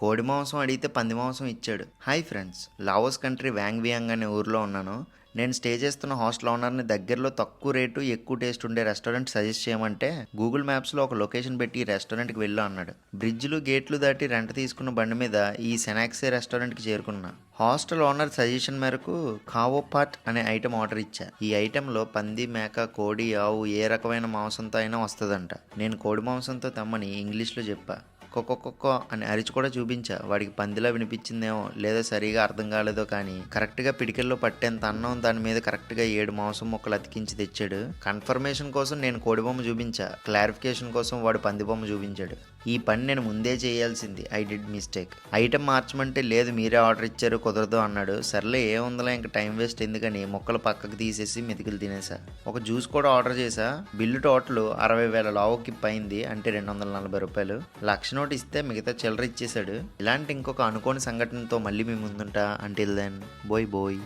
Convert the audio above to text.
కోడి మాంసం అడిగితే పంది మాంసం ఇచ్చాడు. Hi friends Laos country Vang Vieng అనే ఊర్లో ఉన్నాను. నేను స్టే చేస్తున్న హాస్టల్ ఓనర్ని దగ్గరలో తక్కువ రేటు ఎక్కువ టేస్ట్ ఉండే రెస్టారెంట్ సజెస్ట్ చేయమంటే గూగుల్ మ్యాప్స్లో ఒక లొకేషన్ పెట్టి ఈ రెస్టారెంట్కి వెళ్ళు అన్నాడు. బ్రిడ్జ్లు గేట్లు దాటి రెంట్ తీసుకున్న బండి మీద ఈ సెనాక్సే రెస్టారెంట్కి చేరుకున్నా. హాస్టల్ ఓనర్ సజెషన్ మేరకు కావో పాట్ అనే ఐటెం ఆర్డర్ ఇచ్చా. ఈ ఐటెంలో పంది మేక కోడి ఆవు ఏ రకమైన మాంసంతో అయినా వస్తుందంట. నేను కోడి మాంసంతో తెమ్మని ఇంగ్లీష్లో చెప్పా. కుక్క అని అరిచి కూడా చూపించా. వాడికి పందిలా వినిపించిందేమో లేదా సరిగా అర్థం కాలేదో కానీ. కరెక్ట్గా పిడికెల్లో పట్టేంత అన్నం దాని మీద కరెక్ట్గా ఏడు మాంసం ముక్కలు అతికించి తెచ్చాడు. కన్ఫర్మేషన్ కోసం నేను కోడి బొమ్మ చూపించా. క్లారిఫికేషన్ కోసం వాడు పంది బొమ్మ చూపించాడు. ఈ పని నేను ముందే చేయాల్సింది. I did mistake. ఐటెం మార్చమంటే లేదు మీరే ఆర్డర్ ఇచ్చారు కుదరదు అన్నాడు. సర్లే ఏముందిలే ఇంకా టైం వేస్ట్ ఎందుకని ముక్కలు పక్కకు తీసేసి మెతుకులు తినేసా. ఒక జ్యూస్ కూడా ఆర్డర్ చేసా. బిల్లు టోటల్ అరవై వేల లావుకి పైంది అంటే రెండు వందల నలభై రూపాయలు. లక్షణం నోట్ ఇస్తే మిగతా చిల్లర ఇచ్చేశాడు. ఇలాంటి ఇంకొక అనుకోని సంఘటనతో మళ్ళీ మీ ముందుంటా. అంటిల్ దెన్ బోయ్ బోయ్